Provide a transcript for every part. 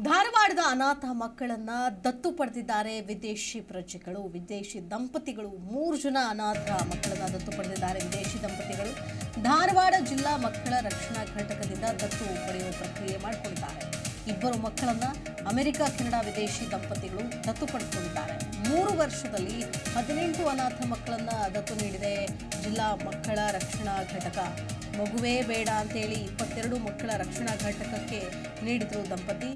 ಧಾರವಾಡದ ಅನಾಥ ಮಕ್ಕಳನ್ನ ದತ್ತು ಪಡೆದಿದ್ದಾರೆ. ವಿದೇಶಿ ಪ್ರಜೆಗಳು, ವಿದೇಶಿ ದಂಪತಿಗಳು, ಮೂರು ಜನ ಅನಾಥ ಮಕ್ಕಳನ್ನ ದತ್ತು ಪಡೆದಿದ್ದಾರೆ. ವಿದೇಶಿ ದಂಪತಿಗಳು ಧಾರವಾಡ ಜಿಲ್ಲಾ ಮಕ್ಕಳ ರಕ್ಷಣಾ ಘಟಕದಿಂದ ದತ್ತು ಪಡೆಯುವ ಪ್ರಕ್ರಿಯೆ ಮಾಡಿಕೊಂಡಿದ್ದಾರೆ. ಇಬ್ಬರು ಮಕ್ಕಳನ್ನ ಅಮೆರಿಕ, ಕೆನಡಾ ವಿದೇಶಿ ದಂಪತಿಗಳು ದತ್ತು ಪಡೆದುಕೊಂಡಿದ್ದಾರೆ. ಮೂರು ವರ್ಷದಲ್ಲಿ ಹದಿನೆಂಟು ಅನಾಥ ಮಕ್ಕಳನ್ನ ದತ್ತು ನೀಡಿದೆ ಜಿಲ್ಲಾ ಮಕ್ಕಳ ರಕ್ಷಣಾ ಘಟಕ. ಮಗುವೇ ಬೇಡ ಅಂತೇಳಿ ಇಪ್ಪತ್ತೆರಡು ಮಕ್ಕಳ ರಕ್ಷಣಾ ಘಟಕಕ್ಕೆ ನೀಡಿದರು ದಂಪತಿ.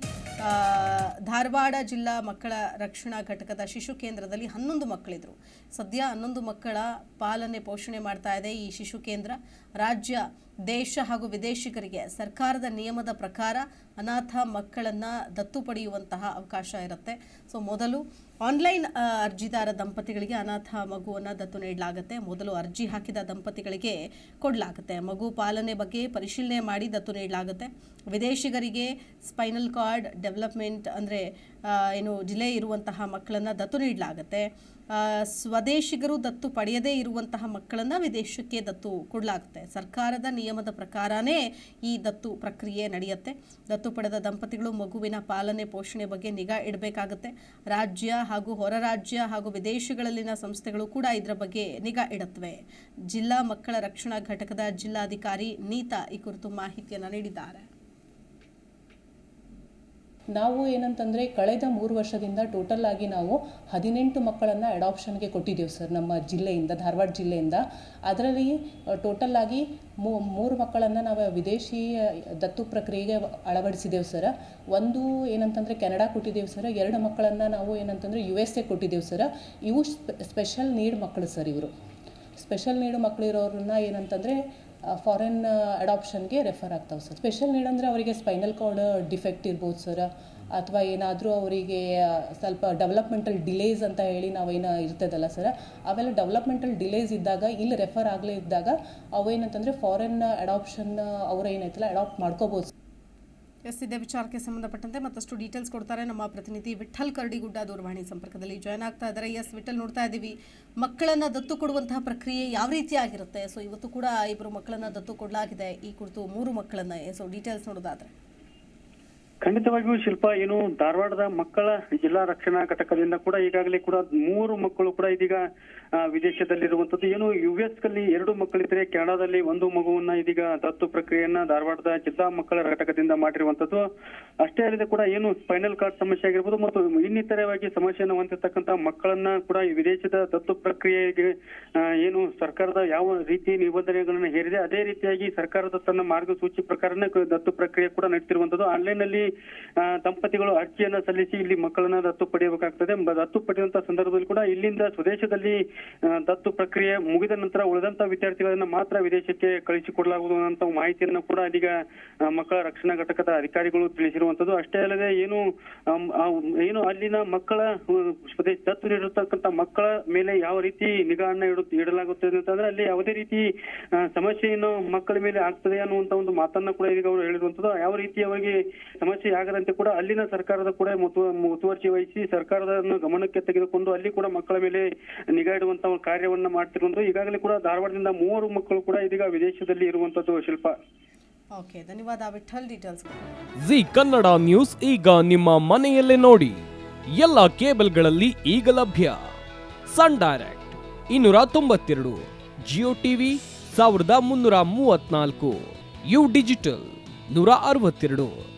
ಧಾರವಾಡ ಜಿಲ್ಲಾ ಮಕ್ಕಳ ರಕ್ಷಣಾ ಘಟಕದ ಶಿಶು ಕೇಂದ್ರದಲ್ಲಿ ಹನ್ನೊಂದು ಮಕ್ಕಳಿದ್ರು. ಸದ್ಯ ಹನ್ನೊಂದು ಮಕ್ಕಳ ಪಾಲನೆ ಪೋಷಣೆ ಮಾಡ್ತಾ ಇದೆ ಈ ಶಿಶು ಕೇಂದ್ರ. ರಾಜ್ಯ, ದೇಶ ಹಾಗೂ ವಿದೇಶಿಗರಿಗೆ ಸರ್ಕಾರದ ನಿಯಮದ ಪ್ರಕಾರ ಅನಾಥ ಮಕ್ಕಳನ್ನ ದತ್ತು ಪಡೆಯುವಂತಹ ಅವಕಾಶ ಇರುತ್ತೆ. ಸೊ, ಮೊದಲು ಆನ್ಲೈನ್ ಅರ್ಜಿದಾರ ದಂಪತಿಗಳಿಗೆ ಅನಾಥ ಮಗುವನ್ನು ದತ್ತು ನೀಡಲಾಗುತ್ತೆ. ಮೊದಲು ಅರ್ಜಿ ಹಾಕಿದ ದಂಪತಿಗಳಿಗೆ ಕೊಡಲಾಗುತ್ತೆ. ಮಗು ಪಾಲನೆ ಬಗ್ಗೆ ಪರಿಶೀಲನೆ ಮಾಡಿ ದತ್ತು ನೀಡಲಾಗುತ್ತೆ. ವಿದೇಶಿಗರಿಗೆ ಸ್ಪೈನಲ್ ಕಾರ್ಡ್ ಡೆವಲಪ್ಮೆಂಟ್ ಅಂದರೆ ಏನು ಜಿಲ್ಲೆ ಇರುವಂತಹ ಮಕ್ಕಳನ್ನು ದತ್ತು ನೀಡಲಾಗುತ್ತೆ. ಸ್ವದೇಶಿಗರು ದತ್ತು ಪಡೆಯದೇ ಇರುವಂತಹ ಮಕ್ಕಳನ್ನು ವಿದೇಶಕ್ಕೆ ದತ್ತು ಕೊಡಲಾಗುತ್ತೆ. ಸರ್ಕಾರದ ನಿಯಮದ ಪ್ರಕಾರನೇ ಈ ದತ್ತು ಪ್ರಕ್ರಿಯೆ ನಡೆಯುತ್ತೆ. ದತ್ತು ಪಡೆದ ದಂಪತಿಗಳು ಮಗುವಿನ ಪಾಲನೆ, ಪೋಷಣೆ ಬಗ್ಗೆ ನಿಗಾ ಇಡಬೇಕಾಗುತ್ತೆ. ರಾಜ್ಯ ಹಾಗೂ ಹೊರ ರಾಜ್ಯ ಹಾಗೂ ವಿದೇಶಗಳಲ್ಲಿನ ಸಂಸ್ಥೆಗಳು ಕೂಡ ಇದರ ಬಗ್ಗೆ ನಿಗಾ ಇಡುತ್ತವೆ ಜಿಲ್ಲಾ ಮಕ್ಕಳ ರಕ್ಷಣಾ ಘಟಕದ ಜಿಲ್ಲಾಧಿಕಾರಿ ನೀತಾ ಈ ಕುರಿತು ಮಾಹಿತಿಯನ್ನು ನೀಡಿದ್ದಾರೆ. ನಾವು ಏನಂತಂದರೆ ಕಳೆದ ಮೂರು ವರ್ಷದಿಂದ ಟೋಟಲ್ ಆಗಿ ನಾವು ಹದಿನೆಂಟು ಮಕ್ಕಳನ್ನು ಅಡಾಪ್ಷನ್ಗೆ ಕೊಟ್ಟಿದ್ದೇವೆ ಸರ್ ನಮ್ಮ ಜಿಲ್ಲೆಯಿಂದ, ಧಾರವಾಡ ಜಿಲ್ಲೆಯಿಂದ. ಅದರಲ್ಲಿ ಟೋಟಲ್ ಆಗಿ ಮೂರು ಮಕ್ಕಳನ್ನು ನಾವು ವಿದೇಶಿ ದತ್ತು ಪ್ರಕ್ರಿಯೆಗೆ ಅಳವಡಿಸಿದ್ದೇವೆ ಸರ್ ಒಂದು ಏನಂತಂದರೆ ಕೆನಡಾ ಕೊಟ್ಟಿದ್ದೇವೆ ಸರ್ ಎರಡು ಮಕ್ಕಳನ್ನು ನಾವು ಏನಂತಂದರೆ ಯು ಎಸ್ ಎ ಕೊಟ್ಟಿದ್ದೇವೆ ಸರ್ ಇವು ಸ್ಪೆಷಲ್ ನೀಡ್ ಮಕ್ಕಳು ಸರ್ ಇವರು. ಸ್ಪೆಷಲ್ ನೀಡು ಮಕ್ಕಳಿರೋರನ್ನ ಏನಂತಂದರೆ ಫಾರಿನ್ ಅಡಾಪ್ಷನ್ಗೆ ರೆಫರ್ ಆಗ್ತಾವೆ ಸರ್ ಸ್ಪೆಷಲ್ ನೀಡ್ ಅಂದರೆ ಅವರಿಗೆ ಸ್ಪೈನಲ್ ಕಾರ್ಡ್ ಡಿಫೆಕ್ಟ್ ಇರ್ಬೋದು ಸರ್ ಅಥವಾ ಏನಾದರೂ ಅವರಿಗೆ ಸ್ವಲ್ಪ ಡೆವಲಪ್ಮೆಂಟಲ್ ಡಿಲೇಸ್ ಅಂತ ಹೇಳಿ ನಾವೇನು ಇರ್ತದಲ್ಲ ಸರ್ ಅವೆಲ್ಲ ಡೆವಲಪ್ಮೆಂಟಲ್ ಡಿಲೇಸ್ ಇದ್ದಾಗ, ಇಲ್ಲಿ ರೆಫರ್ ಆಗಲೇ ಇದ್ದಾಗ, ಅವೇನಂತಂದರೆ ಫಾರಿನ್ ಅಡಾಪ್ಷನ್ ಅವ್ರು ಏನೈತಲ್ಲ ಅಡಾಪ್ಟ್ ಮಾಡ್ಕೋಬೋದು ಎಸ್ ವಿಚಾರಕ್ಕೆ ಸಂಬಂಧಪಟ್ಟಂತೆ ಮತ್ತಷ್ಟು ಡೀಟೇಲ್ಸ್ ಕೊಡ್ತಾರೆ ನಮ್ಮ ಪ್ರತಿನಿಧಿ ವಿಠಲ್ ಕರಡಿಗುಡ್ಡ ದೂರವಾಣಿ ಸಂಪರ್ಕದಲ್ಲಿ ಜಾಯ್ನ್ ಆಗ್ತಾ ಇದ್ದಾರೆ. ಎಸ್ ವಿಠಲ್ ನೋಡ್ತಾ ಇದ್ದೀವಿ. ಮಕ್ಕಳನ್ನ ದತ್ತು ಕೊಡುವಂತಹ ಪ್ರಕ್ರಿಯೆ ಯಾವ ರೀತಿ ಆಗಿರುತ್ತೆ ಸೊ ಇವತ್ತು ಕೂಡ ಇಬ್ಬರು ಮಕ್ಕಳನ್ನ ದತ್ತು ಕೊಡಲಾಗಿದೆ. ಈ ಕುರಿತು ಮೂರು ಮಕ್ಕಳನ್ನ ಸೊ ಡೀಟೇಲ್ಸ್ ನೋಡೋದಾದ್ರೆ. ಖಂಡಿತವಾಗಿಯೂ ಶಿಲ್ಪ, ಏನು ಧಾರವಾಡದ ಮಕ್ಕಳ ಜಿಲ್ಲಾ ರಕ್ಷಣಾ ಘಟಕದಿಂದ ಕೂಡ ಈಗಾಗಲೇ ಕೂಡ ಮೂರು ಮಕ್ಕಳು ಕೂಡ ಇದೀಗ ವಿದೇಶದಲ್ಲಿರುವಂತದ್ದು ಏನು ಯು ಎಸ್ ಅಲ್ಲಿ ಎರಡು ಮಕ್ಕಳಿದ್ರೆ ಕೆನಡಾದಲ್ಲಿ ಒಂದು ಮಗುವನ್ನ ಇದೀಗ ದತ್ತು ಪ್ರಕ್ರಿಯೆಯನ್ನ ಧಾರವಾಡದ ಜಿಲ್ಲಾ ಮಕ್ಕಳ ಘಟಕದಿಂದ ಮಾಡಿರುವಂತದ್ದು ಅಷ್ಟೇ ಅಲ್ಲದೆ ಕೂಡ ಏನು ಸ್ಪೈನಲ್ ಕಾರ್ಡ್ ಸಮಸ್ಯೆ ಆಗಿರ್ಬೋದು ಮತ್ತು ಇನ್ನಿತರವಾಗಿ ಸಮಸ್ಯೆಯನ್ನು ಹೊಂದಿರತಕ್ಕಂತ ಮಕ್ಕಳನ್ನ ಕೂಡ ಈ ವಿದೇಶದ ದತ್ತು ಪ್ರಕ್ರಿಯೆಗೆ ಏನು ಸರ್ಕಾರದ ಯಾವ ರೀತಿ ನಿಬಂಧನೆಗಳನ್ನ ಹೇರಿದೆ, ಅದೇ ರೀತಿಯಾಗಿ ಸರ್ಕಾರದ ತನ್ನ ಮಾರ್ಗಸೂಚಿ ಪ್ರಕಾರನೇ ದತ್ತು ಪ್ರಕ್ರಿಯೆ ಕೂಡ ನಡೆಸಿರುವಂತದ್ದು ಆನ್ಲೈನ್ ಅಲ್ಲಿ ದಂಪತಿಗಳು ಅರ್ಜಿಯನ್ನ ಸಲ್ಲಿಸಿ ಇಲ್ಲಿ ಮಕ್ಕಳನ್ನ ದತ್ತು ಪಡೆಯಬೇಕಾಗ್ತದೆ. ದತ್ತು ಪಡೆಯುವಂತ ಸಂದರ್ಭದಲ್ಲಿ ಕೂಡ ಇಲ್ಲಿಂದ ಸ್ವದೇಶದಲ್ಲಿ ದತ್ತು ಪ್ರಕ್ರಿಯೆ ಮುಗಿದ ನಂತರ ಉಳಿದಂತ ವಿದ್ಯಾರ್ಥಿಗಳನ್ನ ಮಾತ್ರ ವಿದೇಶಕ್ಕೆ ಕಳಿಸಿಕೊಡಲಾಗುವುದು ಅನ್ನೋ ಮಾಹಿತಿಯನ್ನು ಕೂಡ ಇದೀಗ ಮಕ್ಕಳ ರಕ್ಷಣಾ ಘಟಕದ ಅಧಿಕಾರಿಗಳು ತಿಳಿಸಿರುವಂತದ್ದು. ಅಷ್ಟೇ ಅಲ್ಲದೆ ಏನು ಏನು ಅಲ್ಲಿನ ಮಕ್ಕಳ ಸ್ವದೇಶ ದತ್ತು ನೀಡಿರ್ತಕ್ಕಂಥ ಮಕ್ಕಳ ಮೇಲೆ ಯಾವ ರೀತಿ ನಿಗಾ ಇಡು, ಇಡಲಾಗುತ್ತದೆ ಅಂತಂದ್ರೆ ಅಲ್ಲಿ ಯಾವುದೇ ರೀತಿ ಸಮಸ್ಯೆ ಮಕ್ಕಳ ಮೇಲೆ ಆಗ್ತದೆ ಅನ್ನುವಂತ ಒಂದು ಮಾತನ್ನ ಕೂಡ ಇದೀಗ ಅವರು ಹೇಳಿರುವಂತದ್ದು. ಯಾವ ರೀತಿ ಅವರಿಗೆ ಸಮಸ್ಯೆ ಆಗದಂತೆ ಕೂಡ ಅಲ್ಲಿನ ಸರ್ಕಾರದ ಕೂಡ ಮುತು- ಮುತುವರ್ಜಿ ವಹಿಸಿ ಸರ್ಕಾರದ ಗಮನಕ್ಕೆ ತೆಗೆದುಕೊಂಡು ಅಲ್ಲಿ ಕೂಡ ಮಕ್ಕಳ ಮೇಲೆ ನಿಗಾ ಇಡುವಂತ ಒಂದು ಕಾರ್ಯವನ್ನ ಮಾಡ್ತಿರುವಂತದ್ದು ಈಗಾಗಲೇ ಕೂಡ ಧಾರವಾಡದಿಂದ ಮೂವರು ಮಕ್ಕಳು ಕೂಡ ಇದೀಗ ವಿದೇಶದಲ್ಲಿ ಇರುವಂತದ್ದು ಶಿಲ್ಪ. ಓಕೆ ಧನ್ಯವಾದ Vitthal details Zee Kannada news ಈಗ ನಿಮ್ಮ ಮನೆಯಲ್ಲೇ ನೋಡಿ. ಎಲ್ಲ ಕೇಬಲ್ಗಳಲ್ಲಿ ಈಗ ಲಭ್ಯ. ಸನ್ ಡೈರೆಕ್ಟ್ ಇನ್ನೂರ ತೊಂಬತ್ತೆರಡು ಜಿಯೋ ಟಿವಿ ಸಾವಿರದ ಮುನ್ನೂರ ಮೂವತ್ನಾಲ್ಕು ಯು ಡಿಜಿಟಲ್ ನೂರ ಅರವತ್ತೆರಡು.